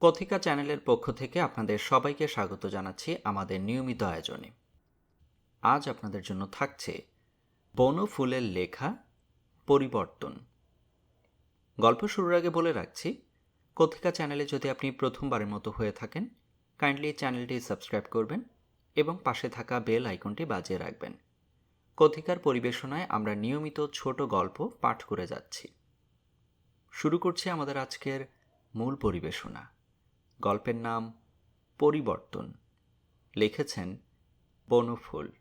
কথিকা চ্যানেলের পক্ষ থেকে আপনাদের সবাইকে স্বাগত জানাচ্ছি আমাদের নিয়মিত আয়োজনে। আজ আপনাদের জন্য থাকছে বনফুলের লেখা পরিবর্তন। গল্প শুরুর আগে বলে রাখছি, কথিকা চ্যানেলে যদি আপনি প্রথমবারের মতো হয়ে থাকেন কাইন্ডলি চ্যানেলটি সাবস্ক্রাইব করবেন এবং পাশে থাকা বেল আইকনটি বাজিয়ে রাখবেন। কথিকার পরিবেশনায় আমরা নিয়মিত ছোট গল্প পাঠ করে যাচ্ছি। শুরু করছি আমাদের আজকের মূল পরিবেশনা। গল্পের নাম পরিবর্তন। লিখেছেন বনফুল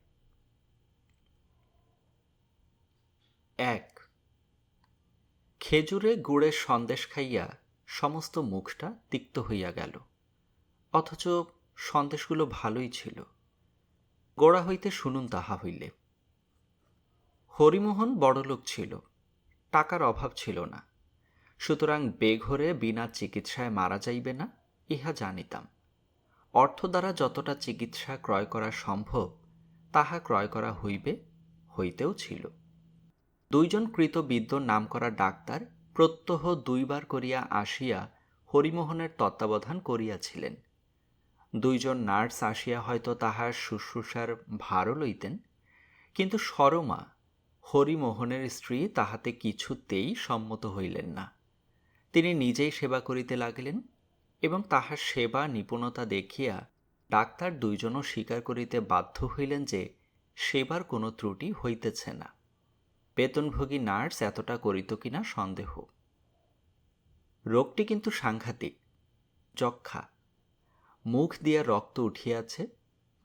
এক। খেজুরে গুড়ের সন্দেশ খাইয়া সমস্ত মুখটা তিক্ত হইয়া গেল। অথচ সন্দেশগুলো ভালোই ছিল। গোড়া হইতে শুনুন তাহা হইলে। হরিমোহন বড়লোক ছিল। টাকার অভাব ছিল না। সুতরাং বেঘরে বিনা চিকিৎসায় মারা যাইবে না ইহা জানিতাম। অর্থ দ্বারা যতটা চিকিৎসা ক্রয় করা সম্ভব, তাহা ক্রয় করা হইবে, হইতেও ছিল। দুইজন কৃতবিদ্য নাম করা ডাক্তার প্রত্যহ দুইবার করিয়া আসিয়া হরিমোহনের তত্ত্বাবধান করিয়াছিলেন। দুইজন নার্স আসিয়া হয়তো তাহার শুশ্রূষার ভারও লইতেন, কিন্তু সরমা, হরিমোহনের স্ত্রী তাহাতে কিছুতেই সম্মত হইলেন না। তিনি নিজেই সেবা করিতে লাগিলেন এবং তাহার সেবা নিপুণতা দেখিয়া ডাক্তার দুইজনও স্বীকার করিতে বাধ্য হইলেন যে সেবার কোনো ত্রুটি হইতেছে না। বেতনভোগী নার্স এতটা করিত কিনা সন্দেহ। রোগটি কিন্তু সাংঘাতিক। যক্ষা। মুখ দিয়া রক্ত উঠিয়াছে,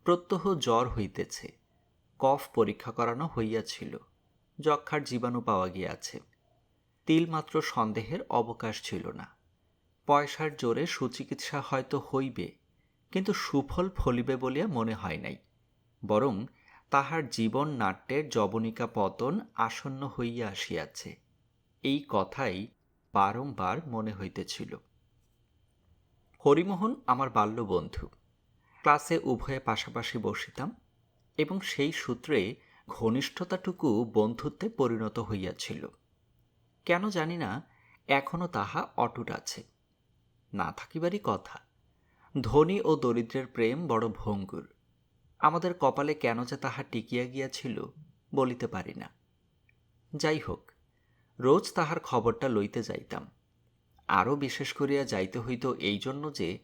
প্রত্যহ জ্বর হইতেছে, কফ পরীক্ষা করানো হইয়াছিল, যক্ষার জীবাণু পাওয়া গিয়াছে। তিলমাত্র সন্দেহের অবকাশ ছিল না। পয়সার জোরে সুচিকিৎসা হয়তো হইবে, কিন্তু সুফল ফলিবে বলিয়া মনে হয় নাই। বরং তাহার জীবন নাট্যের জবনিকা পতন আসন্ন হইয়া আসিয়াছে। এই কথাই বারংবার মনে হইতেছিল। হরিমোহন আমার বাল্য বন্ধু ক্লাসে উভয়ে পাশাপাশি বসিতাম এবং সেই সূত্রে ঘনিষ্ঠতাটুকু বন্ধুত্বে পরিণত হইয়াছিল। কেন জানি না এখনও তাহা অটুট আছে। না থাকিবারই কথা। ধনী ও দরিদ্রের প্রেম বড় ভঙ্গুর। আমাদের কপালে কেন যে তাহা টিকিয়া গিয়াছিল বলিতে পারি না। যাই হোক, রোজ তাহার খবরটা লইতে যাইতাম। আরও বিশেষ করিয়া যাইতে হইত এই জন্য যে,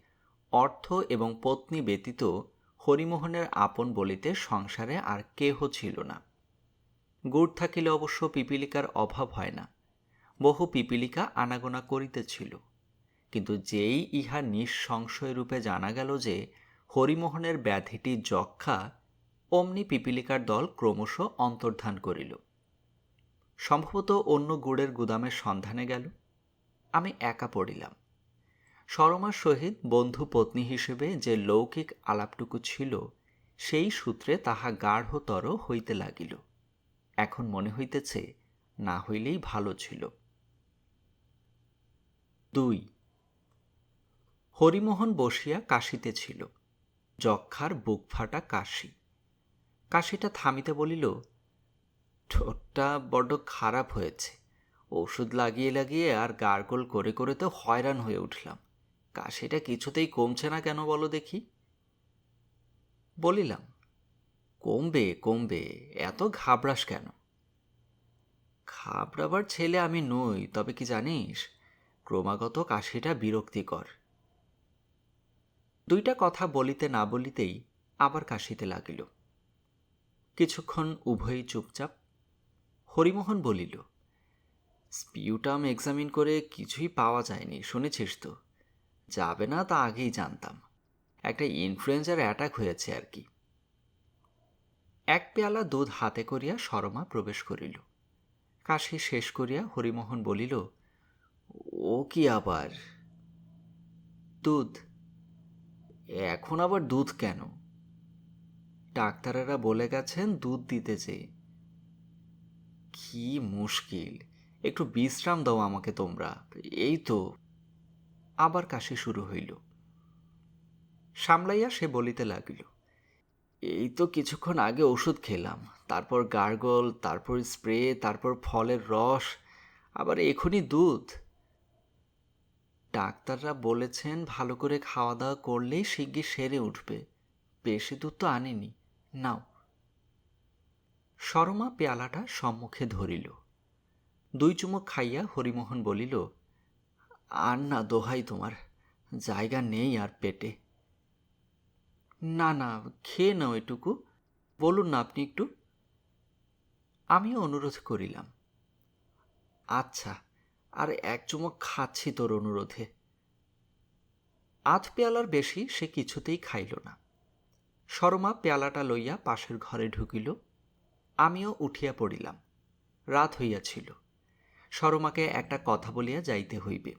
অর্থ এবং পত্নী ব্যতীত হরিমোহনের আপন বলিতে সংসারে আর কেহ ছিল না। গুড় থাকিলে অবশ্য পিপিলিকার অভাব হয় না। বহু পিপিলিকা আনাগোনা করিতেছিল। কিন্তু যেই ইহা নিঃসংশয় রূপে জানা গেল যে হরিমোহনের ব্যাধিটি যক্ষা, অমনি পিপিলিকার দল ক্রমশ অন্তর্ধান করিল। সম্ভবত অন্য গুড়ের গুদামের সন্ধানে গেল। আমি একা পড়িলাম। সরমার সহিত বন্ধু পত্নী হিসেবে যে লৌকিক আলাপটুকু ছিল, সেই সূত্রে তাহা গাঢ়তর হইতে লাগিল। এখন মনে হইতেছে না হইলেই ভালো ছিল। দুই হরিমোহন বসিয়া কাশিতে ছিল। যক্ষার বুক ফাটা কাশি। কাশিটা থামিতে বলিল, ঠোঁটটা বড্ড খারাপ হয়েছে। ওষুধ লাগিয়ে লাগিয়ে আর গার্গল করে করে তো হয়রান হয়ে উঠলাম। কাশিটা কিছুতেই কমছে না কেন বলো দেখি? বলিলাম, কমবে কমবে, এত ঘাবড়াস কেন? ঘাবড়াবার ছেলে আমি নই, তবে কি জানিস, ক্রমাগত কাশিটা বিরক্তিকর। দুইটা কথা বলিতে না বলিতেই আবার কাশিতে লাগিল। কিছুক্ষণ উভয়ই চুপচাপ হরিমোহন বলিল, স্পিউটাম এক্সামিন করে কিছুই পাওয়া যায়নি, শুনেছিস তো? যাবে না তা আগেই জানতাম। একটা ইনফ্লুয়েঞ্জার অ্যাটাক হয়েছে আর কি। এক পেয়ালা দুধ হাতে করিয়া সরমা প্রবেশ করিল। কাশি শেষ করিয়া হরিমোহন বলিল, ও কি আবার? দুধ এখন আবার দুধ কেন? ডাক্তারেরা বলে গেছেন দুধ দিতে চেয়ে কি মুশকিল। একটু বিশ্রাম দাও আমাকে তোমরা। এই তো। আবার কাশি শুরু হইল। সামলাইয়া সে বলিতে লাগিল, এই তো কিছুক্ষণ আগে ওষুধ খেলাম। তারপর গার্গল, তারপর স্প্রে, তারপর ফলের রস, আবার এখনই দুধ। ডাক্তাররা বলেছেন ভালো করে খাওয়া দাওয়া করলেই শিগগির সেরে উঠবে। বেশি দূর তো আনিনি। নাও। সরমা পেয়ালাটা সম্মুখে ধরিল। দুই চুমুক খাইয়া হরিমোহন বলিল, আর না দোহাই তোমার, জায়গা নেই আর পেটে। না না, খেয়ে নাও এটুকু। বলুন না আপনি একটু। আমিও অনুরোধ করিলাম। আচ্ছা আর এক চুমুক খাচ্ছি তোর অনুরোধে। আধ পেয়ালার বেশি সে কিছুতেই খাইল না। শর্মা পেয়ালাটা লইয়া পাশের ঘরে ঢুকিল। আমিও উঠিয়া পড়িলাম। রাত হইয়াছিল। শর্মাকে একটা কথা বলিয়া যাইতে হইবে।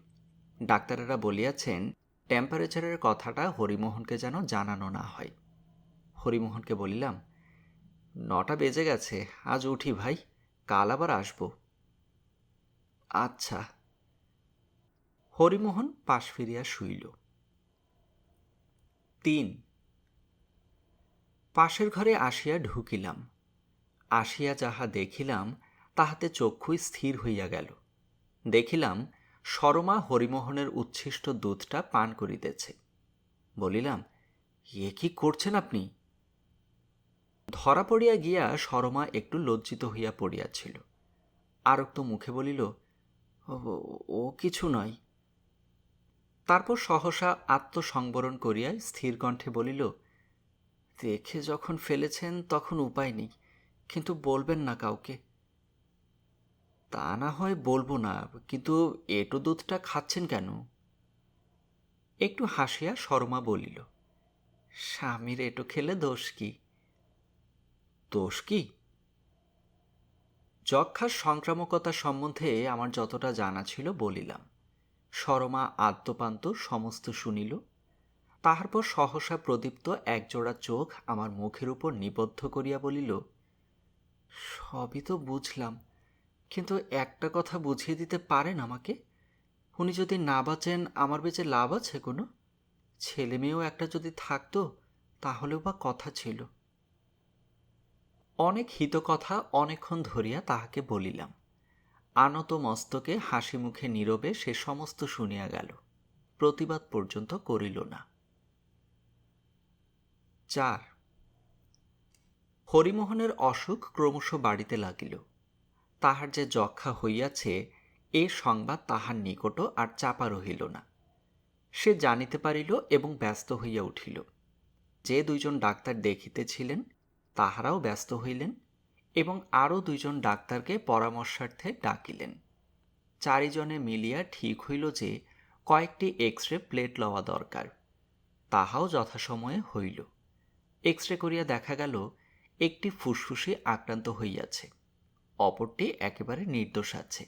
ডাক্তারেরা বলিয়াছেন টেম্পারেচারের কথাটা হরিমোহনকে যেন জানানো না হয়। হরিমোহনকে বলিলাম, নটা বেজে গেছে, আজ উঠি ভাই, কাল আবার আসব। আচ্ছা। হরিমোহন পাশ ফিরিয়া শুইল। তিন। পাশের ঘরে আসিয়া ঢুকিলাম। আসিয়া যাহা দেখিলাম, তাহাতে চক্ষু স্থির হইয়া গেল। দেখিলাম, সরমা হরিমোহনের উচ্ছিষ্ট দুধটা পান করিতেছে। বলিলাম, এ কি করছেন আপনি? ধরা পড়িয়া গিয়া সরমা একটু লজ্জিত হইয়া পড়িয়াছিল। আরক্ত মুখে বলিল "ও- কিছু নয়। তারপর সহসা আত্মসংবরণ করিয়া স্থির কণ্ঠে বলিল, দেখে যখন ফেলেছেন তখন উপায় নেই, কিন্তু বলবেন না কাউকে। তা না হয় বলব না, কিন্তু এটো দুধটা খাচ্ছেন কেন? একটু হাসিয়া শর্মা বলিল, স্বামীর এটো খেলে দোষ কি? দোষ কি? যক্ষার সংক্রামকতা সম্বন্ধে আমার যতটা জানা ছিল বলিলাম। শরমা আদ্যপান্ত সমস্ত শুনিল। তাহার পর সহসা প্রদীপ্ত একজোড়া চোখ আমার মুখের উপর নিবদ্ধ করিয়া বলিল, সবই তো বুঝলাম, কিন্তু একটা কথা বুঝিয়ে দিতে পারেন আমাকে? উনি যদি না বাঁচেন, আমার বেঁচে লাভ আছে কোনো? ছেলে মেয়েও একটা যদি থাকতো, তাহলেও বা কথা ছিল। অনেক হিতকথা অনেকক্ষণ ধরিয়া তাহাকে বলিলাম। আনত মস্তকে হাসি মুখে নীরবে সে সমস্ত শুনিয়া গেল। প্রতিবাদ পর্যন্ত করিল না। চার। হরিমোহনের অসুখ ক্রমশ বাড়িতে লাগিল। তাহার যে যক্ষা হইয়াছে, এ সংবাদ তাহার নিকট আর চাপা রহিল না। সে জানিতে পারিল এবং ব্যস্ত হইয়া উঠিল। যে দুইজন ডাক্তার দেখিতেছিলেন তাহারাও ব্যস্ত হইলেন এবং আরও দুইজন ডাক্তারকে পরামর্শার্থে ডাকিলেন। চারিজনে মিলিয়া ঠিক হইল যে কয়েকটি এক্স রে প্লেট লওয়া দরকার। তাহাও যথাসময়ে হইল। এক্স রে করিয়া দেখা গেল, একটি ফুসফুসে আক্রান্ত হইয়াছে। অপরটি একেবারে নির্দোষ আছে।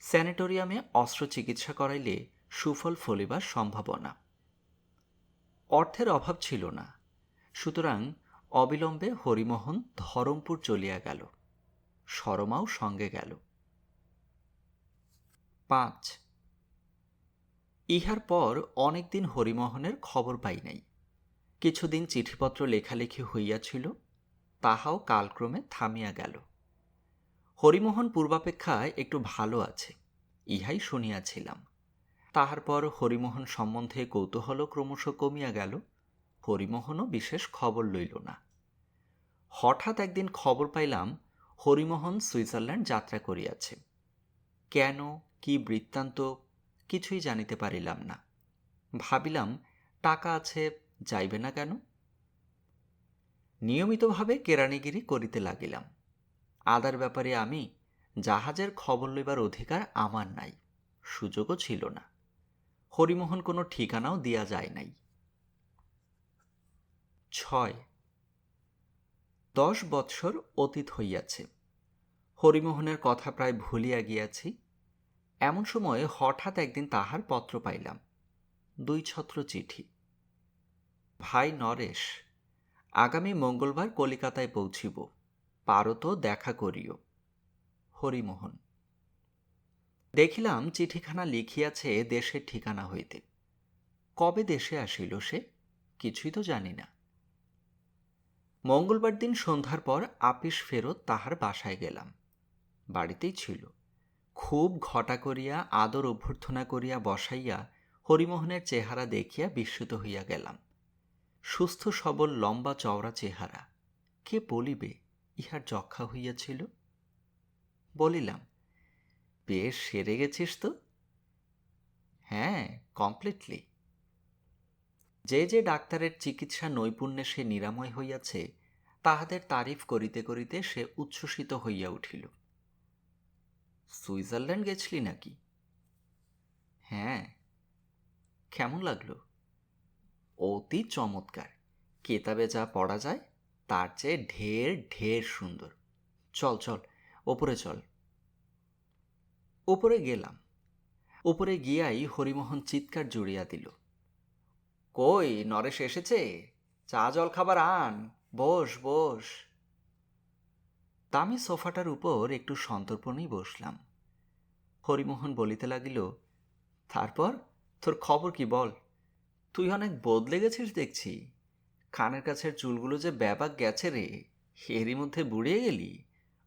স্যানিটোরিয়ামে অস্ত্র চিকিৎসা করাইলে সুফল ফলিবার সম্ভাবনা। অর্থের অভাব ছিল না। সুতরাং অবিলম্বে হরিমোহন ধরমপুর চলিয়া গেল। সরমাও সঙ্গে গেল। পাঁচ। ইহার পর অনেকদিন হরিমোহনের খবর পাই নাই। কিছুদিন চিঠিপত্র লেখালেখি হইয়াছিল, তাহাও কালক্রমে থামিয়া গেল। হরিমোহন পূর্বাপেক্ষায় একটু ভালো আছে, ইহাই শুনিয়াছিলাম। তাহার পর হরিমোহন সম্বন্ধে কৌতূহল ক্রমশ কমিয়া গেল, হরিমোহনও বিশেষ খবর লইল না। হঠাৎ একদিন খবর পাইলাম হরিমোহন সুইজারল্যান্ড যাত্রা করিয়াছে। কেন, কি বৃত্তান্ত, কিছুই জানিতে পারিলাম না। ভাবিলাম, টাকা আছে, যাইবে না কেন? নিয়মিতভাবে কেরানিগিরি করিতে লাগিলাম। আদার ব্যাপারে আমি জাহাজের খবর লইবার অধিকার আমার নাই, সুযোগও ছিল না। হরিমোহন কোনো ঠিকানাও দিয়া যায় নাই। ছয় দশ বৎসর অতীত হইয়াছে। হরিমোহনের কথা প্রায় ভুলিয়া গিয়াছি। এমন সময় হঠাৎ একদিন তাহার পত্র পাইলাম, দুই ছত্র চিঠি। ভাই নরেশ, আগামী মঙ্গলবার কলিকাতায় পৌঁছিব, পারো তো দেখা করিও। হরিমোহন, দেখিলাম চিঠিখানা লিখিয়াছে দেশের ঠিকানা হইতে। কবে দেশে আসিল সে, কিছুই তো জানি না। মঙ্গলবার দিন সন্ধ্যার পর আপিস ফেরত তাহার বাসায় গেলাম। বাড়িতেই ছিল। খুব ঘটা করিয়া, আদর অভ্যর্থনা করিয়া বসাইয়া হরিমোহনের চেহারা দেখিয়া বিস্মিত হইয়া গেলাম। সুস্থ, সবল, লম্বা, চওড়া চেহারা। কে বলিবে, ইহার যক্ষা হইয়াছিল? বলিলাম, বেশ, সেরে গেছিস তো? হ্যাঁ কমপ্লিটলি যে যে ডাক্তারের চিকিৎসা নৈপুণ্যে সে নিরাময় হইয়াছে, তাহাদের তারিফ করিতে করিতে সে উচ্ছ্বসিত হইয়া উঠিল। সুইজারল্যান্ড গেছলি নাকি? হ্যাঁ। কেমন লাগল? অতি চমৎকার। কেতাবে যা পড়া যায়, তার চেয়ে ঢের ঢের সুন্দর। চল চল, ওপরে চল। ওপরে গেলাম। ওপরে গিয়াই হরিমোহন চিৎকার জুড়িয়া দিল। কই, নরেশ এসেছে? চা, জল খাবার আন। বস বস। দামি সোফাটার উপর একটু সন্তর্পণেই বসলাম। হরিমোহন বলিতে লাগিল, তারপর? তোর খবর কি বল? তুই অনেক বদলে গেছিস দেখছি। খানের কাছের চুলগুলো যে ব্যাপাক গেছে রে, এরই মধ্যে বুড়িয়ে গেলি।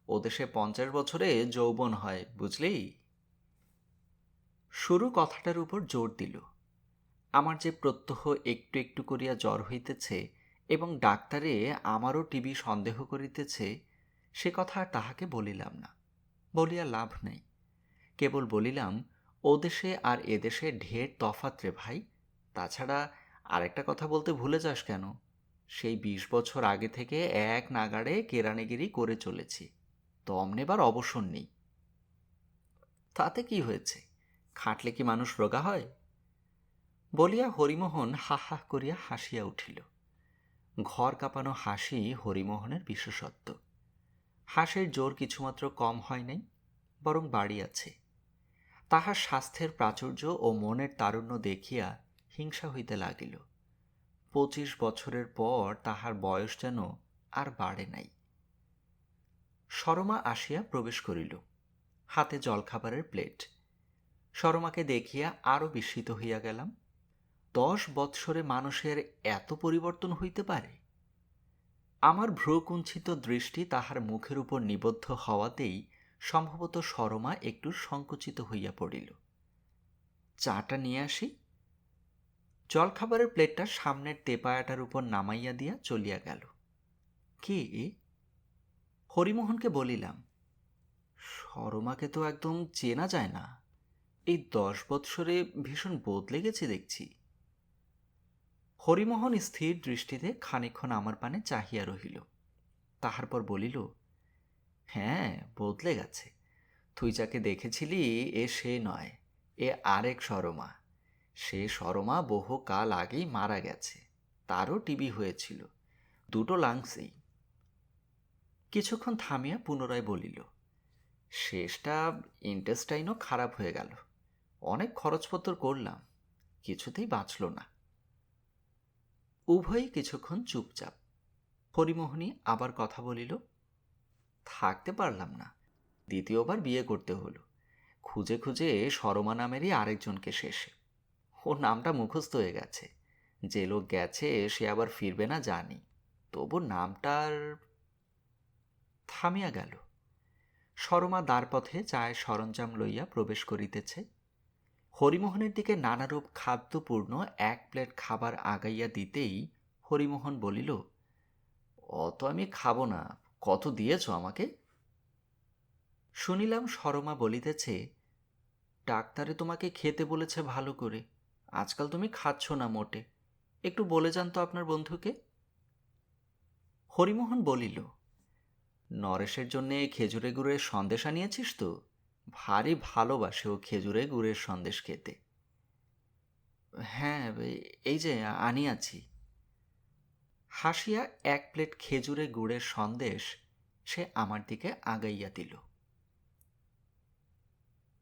ও দেশে পঞ্চাশ বছরে যৌবন হয়, বুঝলি? শুরু কথাটার উপর জোর দিল। আমার যে প্রত্যহ একটু একটু করিয়া জ্বর হইতেছে এবং ডাক্তারে আমারও টিবি সন্দেহ করিতেছে, সে কথা তাহাকে বলিলাম না, বলিয়া লাভ নেই। কেবল বলিলাম, ও দেশে আর এদেশে ঢের তফাত রে ভাই, তাছাড়া আরেকটা কথা বলতে ভুলে যাস কেন? সেই বিশ বছর আগে থেকে এক নাগাড়ে কেরানিগিরি করে চলেছি দম নেবার অবসর নেই। তাতে কি হয়েছে? খাটলে কি মানুষ রোগা হয়? বলিয়া হরিমোহন হা হা করিয়া হাসিয়া উঠিল। ঘর কাঁপানো হাসি হরিমোহনের বিশেষত্ব। হাসের জোর কিছুমাত্র কম হয় নাই, বরং বাড়িয়াছে। তাহার স্বাস্থ্যের প্রাচুর্য ও মনের তারুণ্য দেখিয়া হিংসা হইতে লাগিল। পঁচিশ বছরের পর তাহার বয়স যেন আর বাড়ে নাই। শরমা আসিয়া প্রবেশ করিল। হাতে জলখাবারের প্লেট। সরমাকে দেখিয়া আরও বিস্মিত হইয়া গেলাম। দশ বৎসরে মানুষের এত পরিবর্তন হইতে পারে? আমার ভ্রুকুঞ্চিত দৃষ্টি তাহার মুখের উপর নিবদ্ধ হওয়াতেই সম্ভবত সরমা একটু সংকুচিত হইয়া পড়িল। চাটা নিয়ে আসি? জলখাবারের প্লেটটা সামনের তেপায়াটার উপর নামাইয়া দিয়া চলিয়া গেল। কি হরিমোহনকে বলিলাম, সরমাকে তো একদম চেনা যায় না। এই দশ বৎসরে ভীষণ বদলে গেছে দেখছি। হরিমোহন স্থির দৃষ্টিতে খানিক্ষণ আমার পানে চাহিয়া রহিল। তাহার পর বলিল হ্যাঁ বদলে গেছে। তুই যাকে দেখেছিলি, এ সে নয়, এ আরেক সরমা। সে সরমা বহু কাল আগেই মারা গেছে। তারও টিবি হয়েছিল, দুটো লাংসেই। কিছুক্ষণ থামিয়া পুনরায় বলিল, শেষটা ইন্টেস্টাইনও খারাপ হয়ে গেল। অনেক খরচপত্র করলাম, কিছুতেই বাঁচল না। উভয়ই কিছুক্ষণ চুপচাপ। হরিমোহনী আবার কথা বলিল, থাকতে পারলাম না। দ্বিতীয়বার বিয়ে করতে হলো। খুঁজে খুঁজে সরমা নামেরই আরেকজনকে শেষে। ওর নামটা মুখস্থ হয়ে গেছে। যে লোক গেছে, সে আবার ফিরবে না জানি। তবু নামটার থামিয়া গেল। সরমা দ্বারপথে চায়ের সরঞ্জাম লইয়া প্রবেশ করিতেছে। হরিমোহনের দিকে নানারূপ খাদ্যপূর্ণ এক প্লেট খাবার আগাইয়া দিতেই হরিমোহন বলিল, অত আমি খাব না, কত দিয়েছ আমাকে? শুনিলাম শরমা বলিতেছে, ডাক্তারে তোমাকে খেতে বলেছে ভালো করে, আজকাল তুমি খাচ্ছ না মোটে, একটু বলে যান তো আপনার বন্ধুকে? হরিমোহন বলিল, নরেশের জন্যে খেজুরে গুড়ের সন্দেশ আনিয়েছিস তো? ভারী ভালোবাসে ও খেজুরে গুড়ের সন্দেশ খেতে। হ্যাঁ এই যে আনিয়াছি হাসিয়া এক প্লেট খেজুরে গুড়ের সন্দেশ সে আমার দিকে আগাইয়া দিল।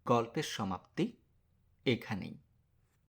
গল্পের সমাপ্তি এখানেই।